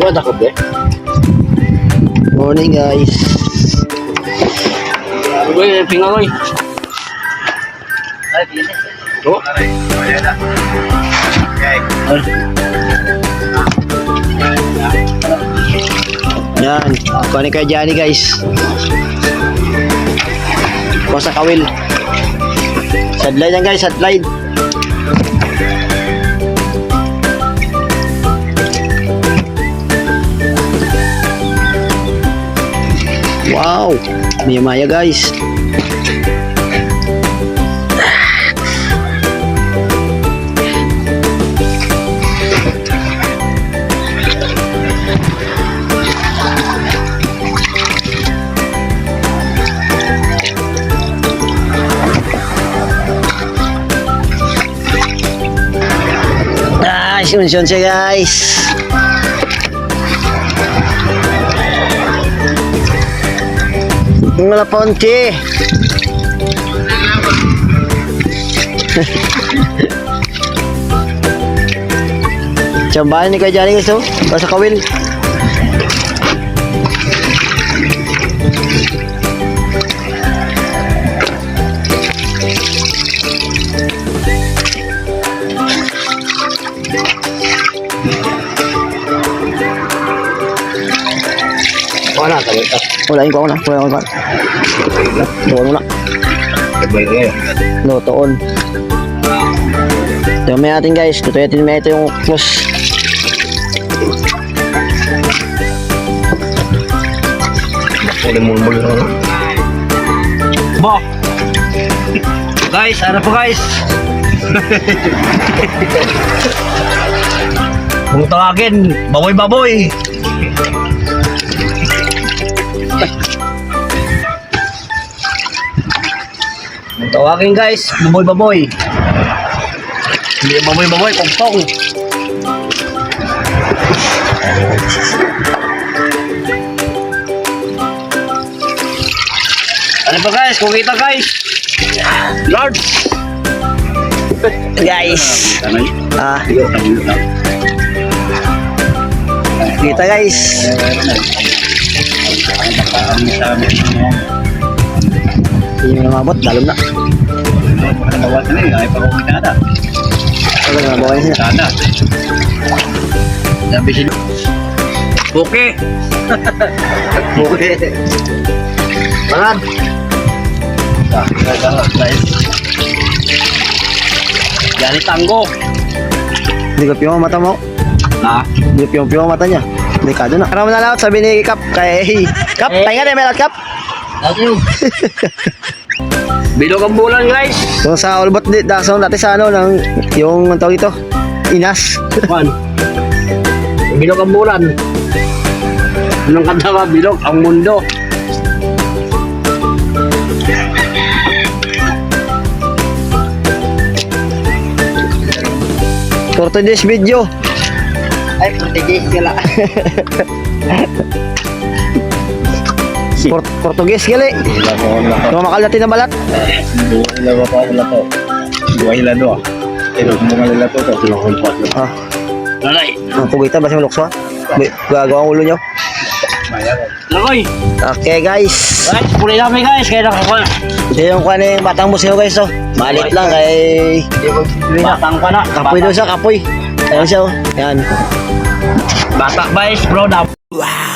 Wala takot eh. Morning guys. Uy, pingaroy. Oh. Yan. Kuhanin kay Johnny guys. Kuha sa kawil. Sadline yan guys, sadline. Wow. Maya maya guys. Ah, siya guys. Mga ponte. Tsambahan ni kay Johnny guys oh. Basta kawil. Wala ka dito. Wala yung ko na. Wala yung ko na. Tuon mo na. Sabay kayo. No, tuon. Ito may atin guys. Tutuyatin may ito yung close. Udah mulmul na. Bo. Guys, ano po guys? Kung tawagin, baboy-baboy. Kung tawagin guys, baboy-baboy. Hindi baboy-baboy, pong-pong. Ano pa guys? Kung kita guys. Lord. Guys. Ah, kita guys. Hindi mo namabot. Dalom na. Ano nga bawa niya? Sabi si Buki. Buki. Mangan. Yan tanggo. Hindi ko piyong ang mata mo. Na. Hindi ko piyong piyong ang mata niya. Delikado na. Ano mo na lahat sabi ni Kap kay Kap, Eh. din may lahat Kap. Bilog ang bulan guys. Kung sa Olbot di dasong dati sa ano ng yung ang tawag ito, Inas. Man. Bilog ang bulan. Anong kanta ba? Bilog ang mundo. For today's video. Ay, Portuguese sila. Port Portuguese gali. Wala ko, wala ko. Mga makal natin na balat. Wala ko, wala ko. Dua hila doa. Pero kung mga lila to, to, sila ko po. Ah, Lalay. ang pugita basta lukso. Gagawa ang ulo niyo. Lakoy. Okay guys. Guys, puli namin guys. Kaya nakakuha. Ito yung kuha ng batang museo guys oh. Malit lang kay Batang pa na. kapoy daw siya kapoy. Ayan siya oh. Yan. Bata guys, bro. Na. Wow.